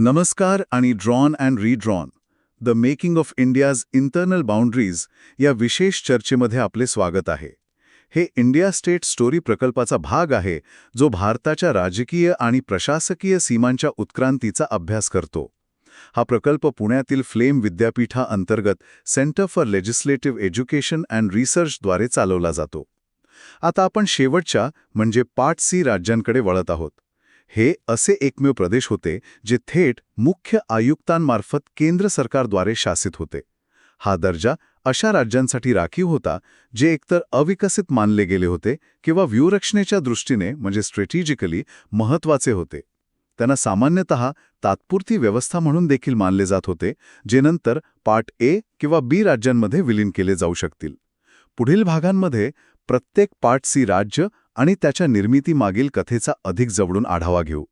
नमस्कार आणि drawn and redrawn the making of India's internal boundaries या विशेष चर्चेमध्ये आपले स्वागत आहे. हे इंडिया स्टेट स्टोरी प्रकल्पाचा भाग आहे जो भारताच्या राजकीय आणि प्रशासकीय सीमांच्या उत्क्रांतीचा अभ्यास करतो. हा प्रकल्प पुण्यातील फ्लेम विद्यापीठा अंतर्गत centre for legislative education and रिसर्चद्वारे चालवला जातो. आता आपण शेवटच्या म्हणजे पार्ट सी राज्यांकडे वळत आहोत. हे असे एकमेव प्रदेश होते जे थेट मुख्य आयुक्तांमार्फत केंद्र सरकारद्वारे शासित होते. हा दर्जा अशा राज्यांसाठी राखीव होता जे एकतर अविकसित मानले गेले होते किंवा व्यूहरचनेच्या दृष्टीने म्हणजे स्ट्रॅटेजिकली महत्त्वाचे होते. त्यांना सामान्यतः तात्पुरती व्यवस्था म्हणून देखील मानले जात होते जे नंतर पार्ट ए किंवा बी राज्यांमध्ये विलीन केले जाऊ शकतील. पुढील भागांमध्ये प्रत्येक पार्ट सी राज्य आणि त्याच्या निर्मितीमागील कथेचा अधिक जवळून आढावा घेऊ.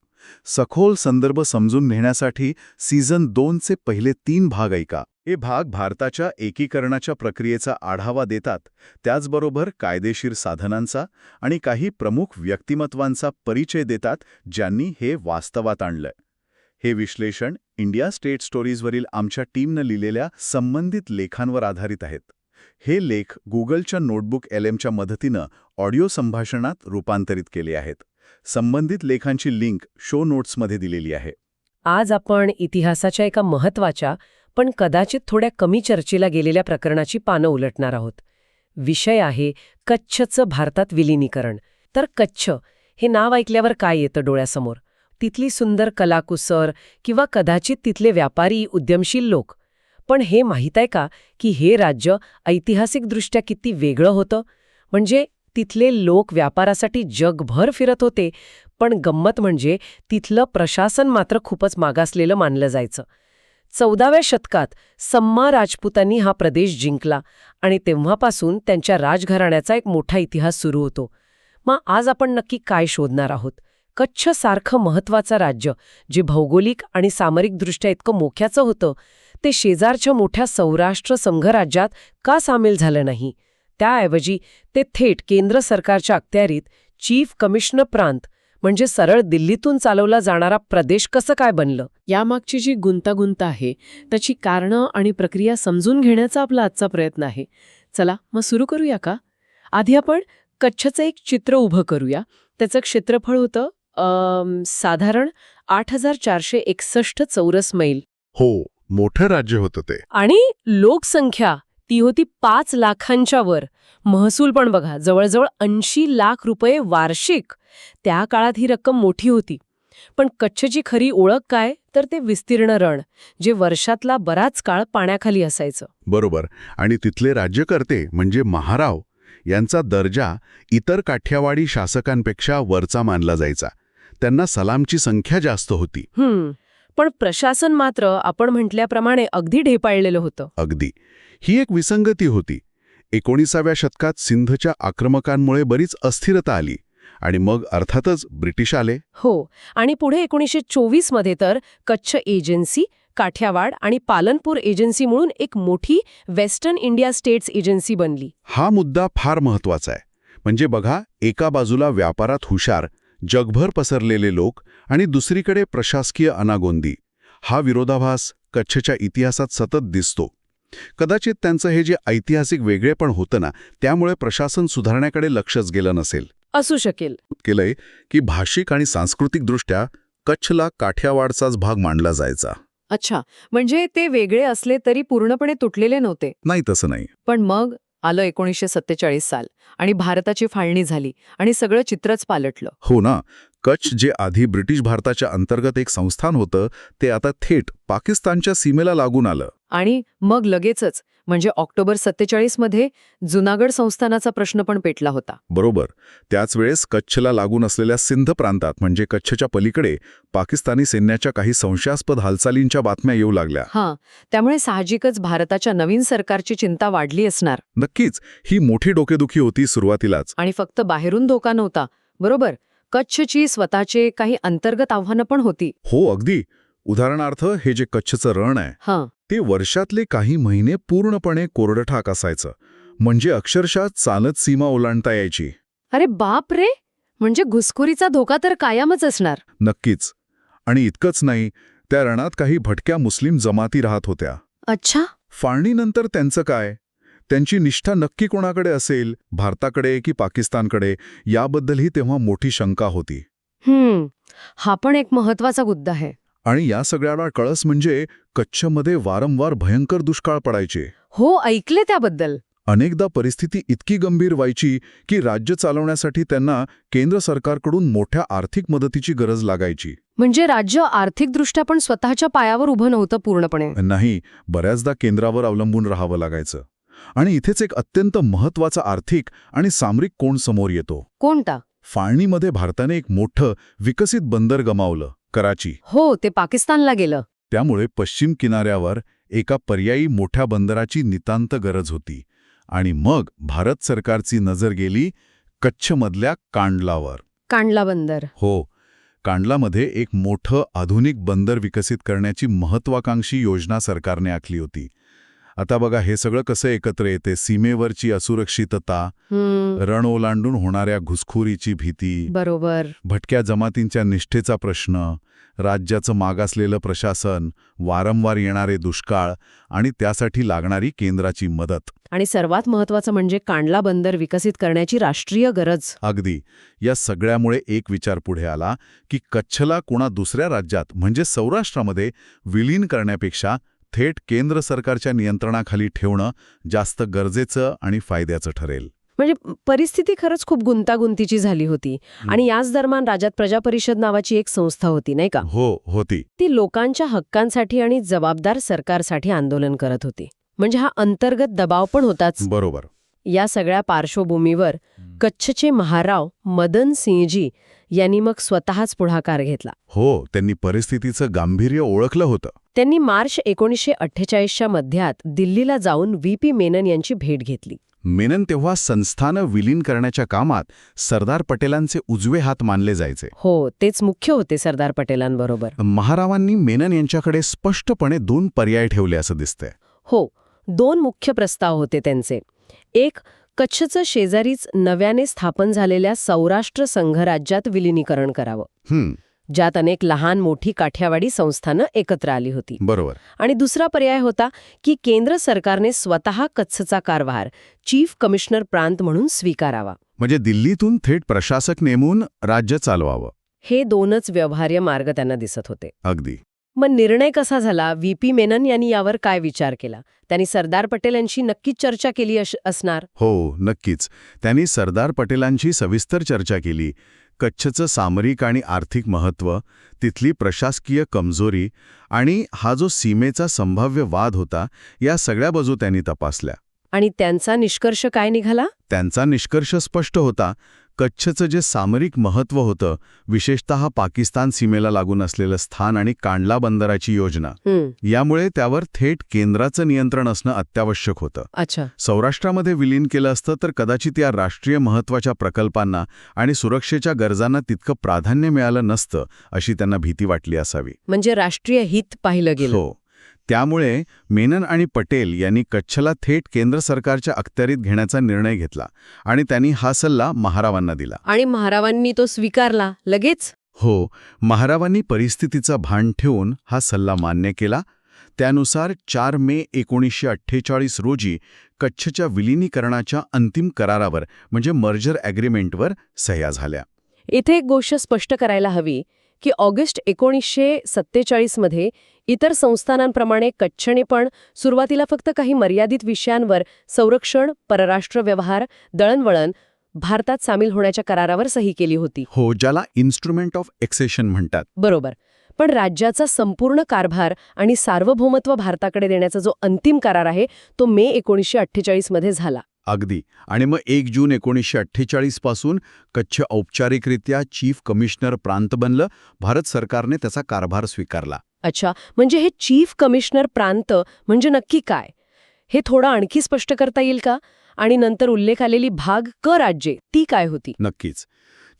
सखोल संदर्भ समजून घेण्यासाठी सीझन दोनचे पहिले तीन भाग ऐका. हे भाग भारताच्या एकीकरणाच्या प्रक्रियेचा आढावा देतात त्याचबरोबर कायदेशीर साधनांचा आणि काही प्रमुख व्यक्तिमत्वांचा परिचय देतात ज्यांनी हे वास्तवात आणलंय. हे विश्लेषण इंडिया स्टेट स्टोरीजवरील आमच्या टीमनं लिहिलेल्या संबंधित लेखांवर आधारित आहेत. हे लेख गुगलच्या नोटबुक एल एमच्या मदतीनं ऑडिओ संभाषणात रूपांतरित केले आहेत. संबंधित लेखांची लिंक शो नोट्समध्ये दिलेली आहे. आज आपण इतिहासाच्या एका महत्त्वाच्या पण कदाचित थोड्या कमी चर्चेला गेलेल्या प्रकरणाची पानं उलटणार आहोत. विषय आहे कच्छचं भारतात विलिनीकरण. तर कच्छ हे नाव ऐकल्यावर काय येतं डोळ्यासमोर? तिथली सुंदर कलाकुसर किंवा कदाचित तिथले व्यापारी उद्यमशील लोक? पण हे माहीत आहे का की हे राज्य ऐतिहासिकदृष्ट्या किती वेगळं होतं? म्हणजे तिथले लोक व्यापारासाठी जगभर फिरत होते पण गंमत म्हणजे तिथलं प्रशासन मात्र खूपच मागासलेलं मानलं जायचं. चौदाव्या शतकात सम्मा राजपुतांनी हा प्रदेश जिंकला आणि तेव्हापासून त्यांच्या राजघराण्याचा एक मोठा इतिहास सुरू होतो. मग आज आपण नक्की काय शोधणार आहोत? कच्छ सारखं महत्वाचं राज्य जे भौगोलिक आणि सामरिकदृष्ट्या इतकं मोक्याचं होतं ते शेजारच्या मोठ्या सौराष्ट्र संघराज्यात का सामील झालं नाही? त्याऐवजी ते थेट केंद्र सरकारच्या अखत्यारीत चीफ कमिशनर प्रांत म्हणजे सरळ दिल्लीतून चालवला जाणारा प्रदेश कसं काय बनलं? यामागची जी गुंतागुंत आहे त्याची कारणं आणि प्रक्रिया समजून घेण्याचा आपला आजचा प्रयत्न आहे. चला मग सुरू करूया का? आधी आपण कच्छचं एक चित्र उभं करूया. त्याचं क्षेत्रफळ होतं साधारण आठ हजार चारशे एकसष्ट चौरस मैल. हो. मोठं राज्य होतं ते. आणि लोकसंख्या ती होती पाच लाखांच्या वर. महसूल पण बघा जवळजवळ ऐंशी लाख रुपये वार्षिक. त्या काळात ही रक्कम मोठी होती. पण कच्छची खरी ओळख काय? तर ते विस्तीर्ण रण जे वर्षातला बराच काळ पाण्याखाली असायचं. बरोबर. आणि तिथले राज्यकर्ते म्हणजे महाराव यांचा दर्जा इतर काठ्यावाडी शासकांपेक्षा वरचा मानला जायचा. त्यांना सलामची संख्या जास्त होती. पण प्रशासन मात्र आपण म्हटल्याप्रमाणे अगदी ढेपाळलेलं होतं. अगदी. ही एक विसंगती होती. एकोणीसाव्या शतकात सिंधच्या आक्रमकांमुळे बरीच अस्थिरता आली आणि मग अर्थातच ब्रिटिश आले. हो आणि पुढे एकोणीसशे चोवीसमध्ये तर कच्छ एजन्सी काठ्यावाड आणि पालनपूर एजन्सी म्हणून एक मोठी वेस्टर्न इंडिया स्टेट्स एजन्सी बनली. हा मुद्दा फार महत्त्वाचा आहे. म्हणजे बघा एका बाजूला व्यापारात हुशार जगभर पसरलेले लोक आणि दुसरीकडे प्रशासकीय अनागोंदी. हा विरोधाभास कच्छच्या इतिहासात सतत दिसतो. कदाचित त्यांचं हे जे ऐतिहासिक वेगळेपण होतं ना त्यामुळे प्रशासन सुधारण्याकडे लक्षच गेलं नसेल. असू शकेल. केलंय की भाषिक आणि सांस्कृतिकदृष्ट्या कच्छला काठ्यावाडचाच भाग मानला जायचा. अच्छा म्हणजे ते वेगळे असले तरी पूर्णपणे तुटलेले नव्हते. नाही तसं नाही. पण मग? आलं एकोणीसशे सत्तेचाळीस साल आणि भारताची फाळणी झाली आणि सगळं चित्रच पालटलं. हो ना. कच्छ जे आधी ब्रिटिश भारताच्या अंतर्गत एक संस्थान होतं ते आता थेट पाकिस्तानच्या सीमेला लागून आलं. आणि मग लगेचच म्हणजे ऑक्टोबर सत्तेचाळीसमध्ये जुनागड संस्थानाचा प्रश्न पण पेटला होता. बरोबर. त्याच वेळेस कच्छला लागून असलेल्या सिंध प्रांतात म्हणजे कच्छच्या पलीकडे पाकिस्तानी सैन्याच्या काही संशयास्पद हालचालींच्या बातम्या येऊ लागल्या. हां त्यामुळे साहजिकच भारताच्या नवीन सरकारची चिंता वाढली असणार. नक्कीच ही मोठी डोकेदुखी होती सुरुवातीलाच. आणि फक्त बाहेरून धोका नव्हता. बरोबर कच्छची स्वतःचे काही अंतर्गत आव्हानं पण होती. हो अगदी. उदाहरणार्थ हे जे कच्छचं रण आहे हां. ते वर्षातले काही महिने पूर्णपणे कोरडठाक असायचं. म्हणजे अक्षरशः चालत सीमा ओलांडता यायची. अरे बाप रे! म्हणजे घुसखोरीचा धोका तर कायमच असणार. नक्कीच. आणि इतकंच नाही त्या रणात काही भटक्या मुस्लिम जमाती राहत होत्या. अच्छा. फाळणीनंतर त्यांचं काय? त्यांची निष्ठा नक्की कोणाकडे असेल भारताकडे की पाकिस्तानकडे याबद्दलही तेव्हा मोठी शंका होती. हम्म हा पण एक महत्त्वाचा मुद्दा आहे. आणि या सगळ्याला कळस म्हणजे कच्छमध्ये वारंवार भयंकर दुष्काळ पडायचे. हो ऐकले त्याबद्दल. अनेकदा परिस्थिती इतकी गंभीर व्हायची की राज्य चालवण्यासाठी त्यांना केंद्र सरकारकडून मोठ्या आर्थिक मदतीची गरज लागायची. म्हणजे राज्य आर्थिकदृष्ट्या पण स्वतःच्या पायावर उभं नव्हतं पूर्णपणे. नाही बऱ्याचदा केंद्रावर अवलंबून राहावं लागायचं. आणि इथेच एक अत्यंत महत्त्वाचा आर्थिक आणि सामरिक कोण समोर येतो. कोणता? फाळणीमध्ये भारताने एक मोठं विकसित बंदर गमावलं कराची. हो ते पाकिस्तानला गेलं. त्यामुळे पश्चिम किनाऱ्यावर एका पर्यायी मोठ्या बंदराची नितांत गरज होती. आणि मग भारत सरकारची नजर गेली कच्छमधल्या कांडलावर. कांडला बंदर. हो कांडलामध्ये एक मोठं आधुनिक बंदर विकसित करण्याची महत्वाकांक्षी योजना सरकारने आखली होती. आता बघा हे सगळं कसं एकत्र येते? सीमेवरची असुरक्षितता रण ओलांडून होणाऱ्या घुसखोरीची भीती बरोबर. भटक्या जमातींच्या निष्ठेचा प्रश्न राज्याचं मागासलेलं प्रशासन वारंवार येणारे दुष्काळ आणि त्यासाठी लागणारी केंद्राची मदत. आणि सर्वात महत्वाचं म्हणजे कांडला बंदर विकसित करण्याची राष्ट्रीय गरज. अगदी. या सगळ्यामुळे एक विचार पुढे आला की कच्छला कोणा दुसऱ्या राज्यात म्हणजे सौराष्ट्रामध्ये विलीन करण्यापेक्षा थेट केंद्र सरकारच्या नियंत्रणाखाली ठेवणं जास्त गरजेचं आणि फायद्याचं ठरेल. म्हणजे परिस्थिती खरंच खूप गुंतागुंतीची झाली होती. आणि याच दरम्यान राज्यात प्रजा परिषद नावाची एक संस्था होती नाही का? हो होती. ती लोकांच्या हक्कांसाठी आणि जबाबदार सरकारसाठी आंदोलन करत होती. म्हणजे हा अंतर्गत दबाव पण होताच. बरोबर. या सगळ्या पार्श्वभूमीवर कच्छचे महाराव मदन सिंहजी यांनी मग स्वतःच पुढाकार घेतला. हो त्यांनी परिस्थितीचं गांभीर्य ओळखलं होतं. त्यांनी मार्च एकोणीसशे अठ्ठेचाळीसच्या मध्यात दिल्लीला जाऊन व्ही. पी. मेनन यांची भेट घेतली. मेनन तेव्हा संस्थानं विलीन करण्याच्या कामात सरदार पटेलांचे उजवे हात मानले जायचे. हो तेच मुख्य होते सरदार पटेलांबरोबर. महारावांनी मेनन यांच्याकडे स्पष्टपणे दोन पर्याय ठेवले असं दिसतंय. हो दोन मुख्य प्रस्ताव होते त्यांचे. एक कच्छचं शेजारीच नव्याने स्थापन झालेल्या सौराष्ट्र संघराज्यात विलिनीकरण करावं. ज्यात अनेक लहान मोठी काठ्यावाडी संस्थानं एकत्र आली होती. बरोबर. आणि दुसरा पर्याय होता की केंद्र सरकारने स्वतः कच्छचा कारभार चीफ कमिशनर प्रांत म्हणून स्वीकारावा. म्हणजे दिल्लीतून थेट प्रशासक नेमून राज्य चालवावं. हे दोनच व्यवहार्य मार्ग त्यांना दिसत होते. अगदी. मग निर्णय कसा झाला? व्ही. पी. मेनन यांनी यावर काय विचार केला? त्यांनी सरदार पटेल यांची नक्कीच चर्चा केली असणार? हो नक्कीच. त्यांनी सरदार पटेलांची सविस्तर चर्चा केली. कच्छचं सामरिक आणि आर्थिक महत्त्व तिथली प्रशासकीय कमजोरी आणि हा जो सीमेचा संभाव्य वाद होता या सगळ्या बाजू त्यांनी तपासल्या. आणि त्यांचा निष्कर्ष काय निघाला? त्यांचा निष्कर्ष स्पष्ट होता. कच्छचं जे सामरिक महत्त्व होतं विशेषतः पाकिस्तान सीमेला लागून असलेलं स्थान आणि कांडला बंदराची योजना. यामुळे त्यावर थेट केंद्राचं नियंत्रण असणं अत्यावश्यक होतं. अच्छा. सौराष्ट्रामध्ये विलीन केलं असतं तर कदाचित या राष्ट्रीय महत्त्वाच्या प्रकल्पांना आणि सुरक्षेच्या गरजांना तितकं प्राधान्य मिळालं नसतं अशी त्यांना भीती वाटली असावी. म्हणजे राष्ट्रीय हित पाहिलं गेलं. हो. त्यामुळे मेनन आणि पटेल यांनी कच्छला थेट केंद्र सरकारच्या अखत्यारीत घेण्याचा निर्णय घेतला आणि त्यांनी हा सल्ला महारावांना दिला. आणि महारावांनी तो स्वीकारला लगेच? हो महारावांनी परिस्थितीचा भान ठेवून हा सल्ला मान्य केला. त्यानुसार चार मे एकोणीसशे अठ्ठेचाळीस रोजी कच्छच्या विलिनीकरणाच्या अंतिम करारावर म्हणजे मर्जर ॲग्रीमेंटवर सह्या झाल्या. इथे एक गोष्ट स्पष्ट करायला हवी. की ऑगस्ट एकोणीसशे सत्तेचाळीसमध्ये इतर संस्थानांप्रमाणे कच्छने पण सुरुवातीला फक्त काही मर्यादित विषयांवर संरक्षण परराष्ट्र व्यवहार दळणवळण भारतात सामील होण्याच्या करारावर सही केली होती. हो ज्याला इन्स्ट्रुमेंट ऑफ एक्सेशन म्हणतात. बरोबर. पण राज्याचा संपूर्ण कारभार आणि सार्वभौमत्व भारताकडे देण्याचा जो अंतिम करार आहे तो मे एकोणीसशे अठ्ठेचाळीसमध्ये झाला. अगदी. आणि मग एक जून एकोणीसशे अठ्ठेचाळीसपासून कच्छ औपचारिकरित्या चीफ कमिशनर प्रांत बनलं. भारत सरकारने त्याचा कारभार स्वीकारला. अच्छा. म्हणजे हे चीफ कमिशनर प्रांत म्हणजे नक्की काय? हे थोडं आणखी स्पष्ट करता येईल का? आणि नंतर उल्लेख आलेली भाग क राज्ये ती काय होती? नक्कीच.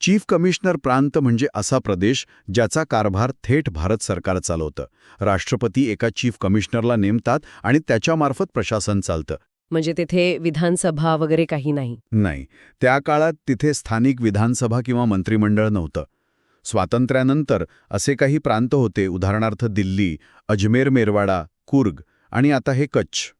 चीफ कमिशनर प्रांत म्हणजे असा प्रदेश ज्याचा कारभार थेट भारत सरकार चालवतं. राष्ट्रपती एका चीफ कमिशनरला नेमतात आणि त्याच्यामार्फत प्रशासन चालतं. म्हणजे तिथे विधानसभा वगैरे काही नाही. नाही. त्या काळात तिथे स्थानिक विधानसभा किंवा मंत्रिमंडळ नव्हतं. स्वातंत्र्यानंतर असे काही प्रांत होते उदाहरणार्थ दिल्ली अजमेर मेरवाडा कुर्ग आणि आता हे कच्छ.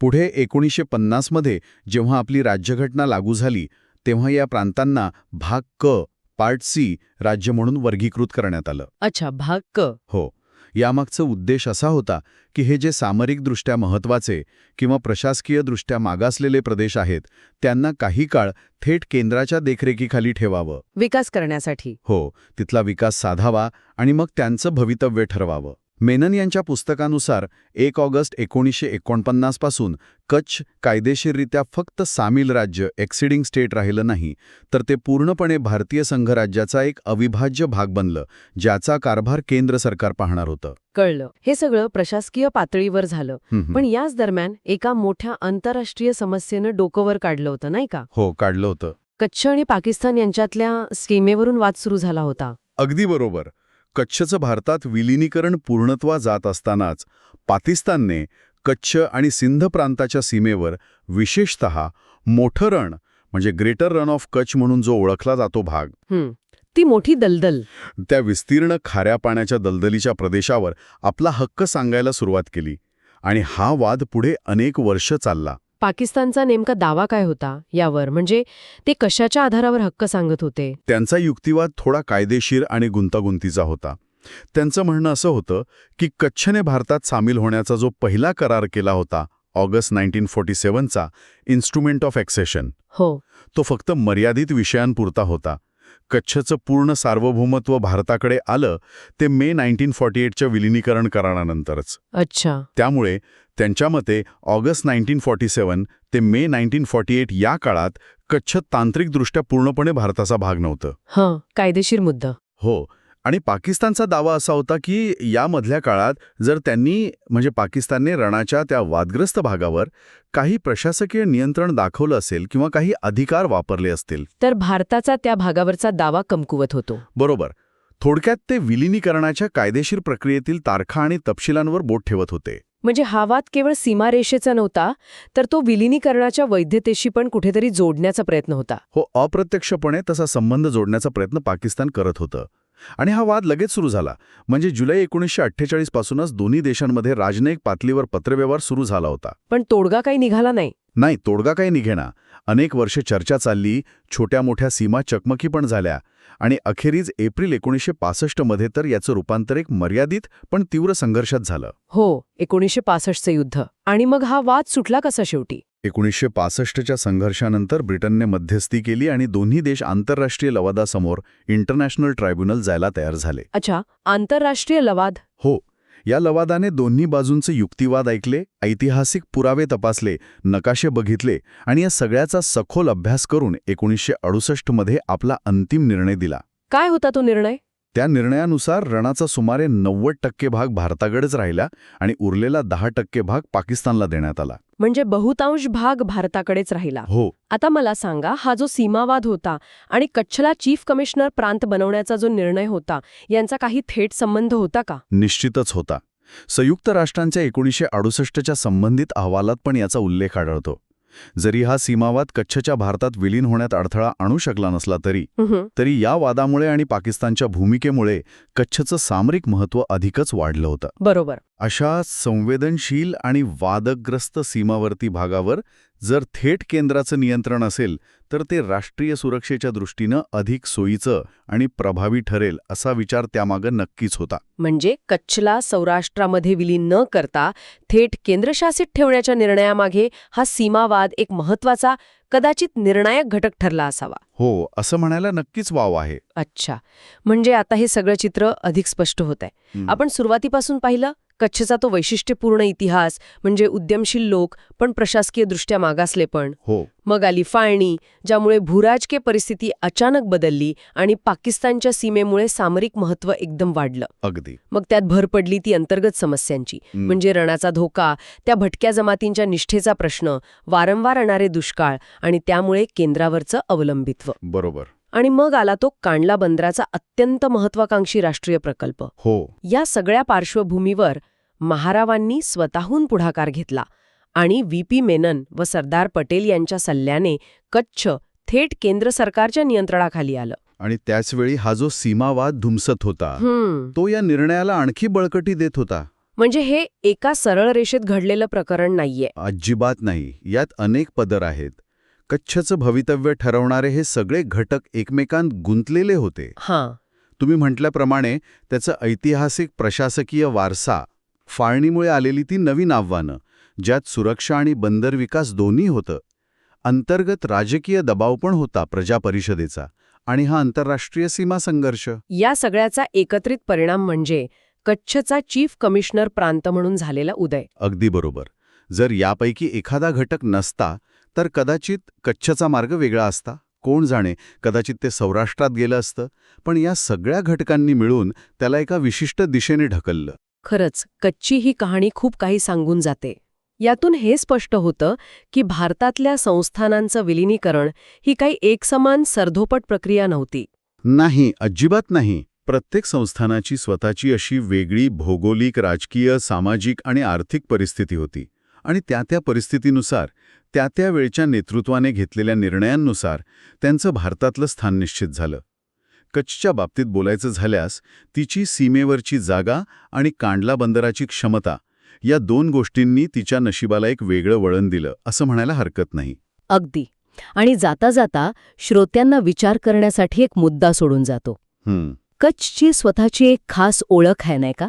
पुढे एकोणीसशे पन्नासमध्ये जेव्हा आपली राज्यघटना लागू झाली तेव्हा या प्रांतांना भाग क पार्ट सी राज्य म्हणून वर्गीकृत करण्यात आलं. अच्छा भाग क. हो. यामागचा उद्देश असा होता की हे जे सामरिकदृष्ट्या महत्त्वाचे किंवा प्रशासकीयदृष्ट्या मागासलेले प्रदेश आहेत त्यांना काही काळ थेट केंद्राच्या देखरेखीखाली ठेवावं. विकास करण्यासाठी. हो तिथला विकास साधावा आणि मग त्यांचं भवितव्य ठरवावं. मेनन यांच्या पुस्तकानुसार एक ऑगस्ट एकोणीसशे एकोणपन्नासपासून कच्छ कायदेशीररित्या फक्त सामील राज्य एक्सिडिंग स्टेट राहिलं नाही तर ते पूर्णपणे भारतीय संघराज्याचा एक अविभाज्य भाग बनलं ज्याचा कारभार केंद्र सरकार पाहणार होतं. कळलं. हे सगळं प्रशासकीय पातळीवर झालं. पण याच दरम्यान एका मोठ्या आंतरराष्ट्रीय समस्येनं डोकंवर काढलं होतं नाही का? हो काढलं होतं. कच्छ आणि पाकिस्तान यांच्यातल्या स्कीमेवरून वाद सुरू झाला होता. अगदी बरोबर. कच्छचं भारतात विलिनीकरण पूर्णत्वा जात असतानाच पाकिस्तानने कच्छ आणि सिंध प्रांताच्या सीमेवर विशेषत मोठं रण म्हणजे ग्रेटर रन ऑफ कच्छ म्हणून जो ओळखला जातो भाग ती मोठी दलदल. त्या विस्तीर्ण खाऱ्या पाण्याच्या दलदलीच्या प्रदेशावर आपला हक्क सांगायला सुरुवात केली आणि हा वाद पुढे अनेक वर्ष चालला. पाकिस्तानचा नेमका दावा काय होता यावर? म्हणजे ते कशाच्या आधारावर हक्क सांगत होते? त्यांचा युक्तिवाद थोडा कायदेशीर आणि गुंतागुंतीचा होता. त्यांचं म्हणणं असं होतं की कच्छने भारतात सामील होण्याचा जो पहिला करार केला होता ऑगस्ट नाईन्टीन फोर्टी सेवनचा इन्स्ट्रुमेंट ऑफ एक्सेशन हो. तो फक्त मर्यादित विषयांपुरता होता. कच्छचं पूर्ण सार्वभौमत्व भारताकडे आलं ते मे नाईन्टीन फॉर्टी एटच्या विलिनीकरण करारानंतरच. अच्छा. त्यामुळे त्यांच्या मते ऑगस्ट नाईन्टीन फॉर्टी सेवन ते मे नाईन्टीन फॉर्टी एट या काळात कच्छ तांत्रिकदृष्ट्या पूर्णपणे भारताचा भाग नव्हतं. हं कायदेशीर मुद्दा. हो आणि पाकिस्तानचा दावा असा होता की यामधल्या काळात जर त्यांनी म्हणजे पाकिस्तानने रणाच्या त्या वादग्रस्त भागावर काही प्रशासकीय नियंत्रण दाखवलं असेल किंवा काही अधिकार वापरले असतील. तर भारताचा त्या भागावरचा दावा कमकुवत होतो. बरोबर. थोडक्यात ते विलिनीकरणाच्या कायदेशीर प्रक्रियेतील तारखा आणि तपशिलांवर बोट ठेवत होते. म्हणजे हा वाद केवळ सीमारेषेचा नव्हता तर तो विलिनीकरणाच्या वैधतेशी पण कुठेतरी जोडण्याचा प्रयत्न होता. हो अप्रत्यक्षपणे तसा संबंध जोडण्याचा प्रयत्न पाकिस्तान करत होतं. आणि हा वाद लगेच सुरू झाला. म्हणजे जुलै एकोणीसशे अठ्ठेचाळीस पासूनच दोन्ही देशांमध्ये राजनयिक पातळीवर पत्रव्यवहार सुरू झाला होता. पण तोडगा काही निघाला नाही. नाही तोडगा काही निघेना. अनेक वर्षे चर्चा चालली छोट्या मोठ्या सीमा चकमकी पण झाल्या आणि अखेरीज एप्रिल एकोणीसशे पासष्टमध्ये तर याचं रूपांतर एक मर्यादित पण तीव्र संघर्षात झालं. हो एकोणीसशे पासष्टचं युद्ध. आणि मग हा वाद सुटला कसा शेवटी? एकोणीसशे पासष्टच्या संघर्षानंतर ब्रिटनने मध्यस्थी केली आणि दोन्ही देश आंतरराष्ट्रीय लवादासमोर इंटरनॅशनल ट्रायब्युनल जायला तयार झाले. अच्छा आंतरराष्ट्रीय लवाद. हो या लवादाने दोन्ही बाजूंचे युक्तिवाद ऐकले ऐतिहासिक पुरावे तपासले नकाशे बघितले आणि या सगळ्याचा सखोल अभ्यास करून एकोणीसशे अडुसष्टमध्ये आपला अंतिम निर्णय दिला. काय होता तो निर्णय? त्या निर्णयानुसार रणाचा सुमारे नव्वद टक्के भाग भारताकडेच राहिला आणि उरलेला दहा टक्के भाग पाकिस्तानला देण्यात आला. म्हणजे बहुतांश भाग भारताकडेच राहिला. हो. आता मला सांगा हा जो सीमावाद होता आणि कच्छला चीफ कमिशनर प्रांत बनवण्याचा जो निर्णय होता यांचा काही थेट संबंध होता का? निश्चितच होता. संयुक्त राष्ट्रांच्या एकोणीसशे अडुसष्टच्या संबंधित अहवालात पण याचा उल्लेख आढळतो. जरी हा सीमावाद कच्छच्या भारतात विलीन होण्यात अडथळा आणू शकला नसला तरी. तरी या वादामुळे आणि पाकिस्तानच्या भूमिकेमुळे कच्छचं सामरिक महत्त्व अधिकच वाढलं होतं बरोबर अशा संवेदनशील आणि वादग्रस्त सीमावर्ती भागावर जर थेट केंद्राचं नियंत्रण असेल तर ते राष्ट्रीय सुरक्षेच्या दृष्टीनं अधिक सोयीचं आणि प्रभावी ठरेल असा विचार त्यामागं नक्कीच होता. म्हणजे कच्छला सौराष्ट्रामध्ये विलीन न करता थेट केंद्रशासित ठेवण्याच्या निर्णयामागे हा सीमावाद एक महत्त्वाचा कदाचित निर्णायक घटक ठरला असावा. हो असं म्हणायला नक्कीच वाव आहे. अच्छा. म्हणजे आता हे सगळं चित्र अधिक स्पष्ट होत आहे. आपण सुरुवातीपासून पाहिलं कच्छचा तो वैशिष्ट्यपूर्ण इतिहास म्हणजे उद्यमशील लोक पण प्रशासकीयदृष्ट्या मागासले पण. हो. मग आली फाळणी ज्यामुळे भूराजकीय परिस्थिती अचानक बदलली आणि पाकिस्तानच्या सीमेमुळे सामरिक महत्त्व एकदम वाढलं. अगदी. मग त्यात भर पडली ती अंतर्गत समस्यांची. म्हणजे रणाचा धोका त्या भटक्या जमातींच्या निष्ठेचा प्रश्न वारंवार येणारे दुष्काळ आणि त्यामुळे केंद्रावरचं अवलंबित्व. बरोबर. आणि मग आला तो कांडला बंदराचा अत्यंत महत्वाकांक्षी राष्ट्रीय प्रकल्प. हो. या सगळ्या पार्श्वभूमीवर महारावांनी स्वतःहून पुढाकार घेतला आणि व्ही. पी. मेनन व सरदार पटेल यांच्या सल्ल्याने कच्छ थेट केंद्र सरकारच्या नियंत्रणाखाली आलं. आणि त्याचवेळी हा जो सीमावाद धुमसत होता तो या निर्णयाला आणखी बळकटी देत होता. म्हणजे हे एका सरळ रेषेत घडलेलं प्रकरण नाहीये. अजिबात नाही. यात अनेक पदर आहेत. कच्छचं भवितव्य ठरवणारे हे सगळे घटक एकमेकांत गुंतलेले होते. हां. तुम्ही म्हटल्याप्रमाणे त्याचं ऐतिहासिक प्रशासकीय वारसा फाळणीमुळे आलेली ती नवीन आव्हानं ज्यात सुरक्षा आणि बंदर विकास दोन्ही होतं. अंतर्गत राजकीय दबाव पण होता प्रजा परिषदेचा आणि हा आंतरराष्ट्रीय सीमा संघर्ष. या सगळ्याचा एकत्रित परिणाम म्हणजे कच्छचा चीफ कमिशनर प्रांत म्हणून झालेला उदय. अगदी बरोबर. जर यापैकी एखादा घटक नसता तर कदाचित कच्छचा मार्ग वेगळा असता. कोण जाणे कदाचित ते सौराष्ट्रात गेलं असतं पण या सगळ्या घटकांनी मिळून त्याला एका विशिष्ट दिशेने ढकललं. खरंच कच्ची ही कहाणी खूप काही सांगून जाते. यातून हे स्पष्ट होतं की भारतातल्या संस्थानांचं विलिनीकरण ही काही एकसमान सर्धोपट प्रक्रिया नव्हती. नाही अजिबात नाही. प्रत्येक संस्थानाची स्वतःची अशी वेगळी भौगोलिक राजकीय सामाजिक आणि आर्थिक परिस्थिती होती आणि त्या त्या परिस्थितीनुसार त्या त्या वेळच्या नेतृत्वाने घेतलेल्या निर्णयांनुसार त्यांचं भारतातलं स्थान निश्चित झालं. कच्छच्या बाबतीत बोलायचं झाल्यास तिची सीमेवरची जागा आणि कांडला बंदराची क्षमता या दोन गोष्टींनी तिच्या नशिबाला एक वेगळं वळण दिलं असं म्हणायला हरकत नाही. अगदी. आणि जाता जाता श्रोत्यांना विचार करण्यासाठी एक मुद्दा सोडून जातो. कच्छची स्वतःची एक खास ओळख आहे नाही का?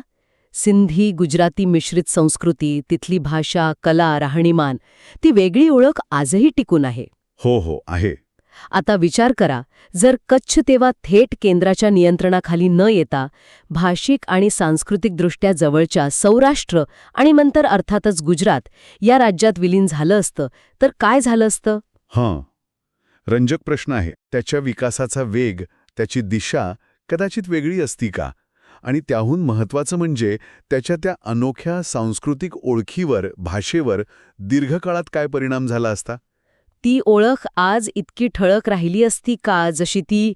सिंधी गुजराती मिश्रित संस्कृती तिथली भाषा कला राहणीमान ती वेगळी ओळख आजही टिकून आहे. हो हो आहे. आता विचार करा जर कच्छ तेव्हा थेट केंद्राच्या नियंत्रणाखाली न येता भाषिक आणि सांस्कृतिकदृष्ट्या जवळच्या सौराष्ट्र आणि नंतर अर्थातच गुजरात या राज्यात विलीन झालं असतं तर काय झालं असतं? हां. रंजक प्रश्न आहे. त्याच्या विकासाचा वेग त्याची दिशा कदाचित वेगळी असती का? आणि त्याहून महत्त्वाचं म्हणजे त्याच्या त्या अनोख्या सांस्कृतिक ओळखीवर भाषेवर दीर्घकाळात काय परिणाम झाला असता? ती ओळख आज इतकी ठळक राहिली असती का जशी ती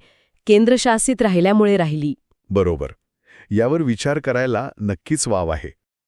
केंद्रशासित राहिल्यामुळे राहिली? बरोबर. यावर विचार करायला नक्कीच वाव आहे.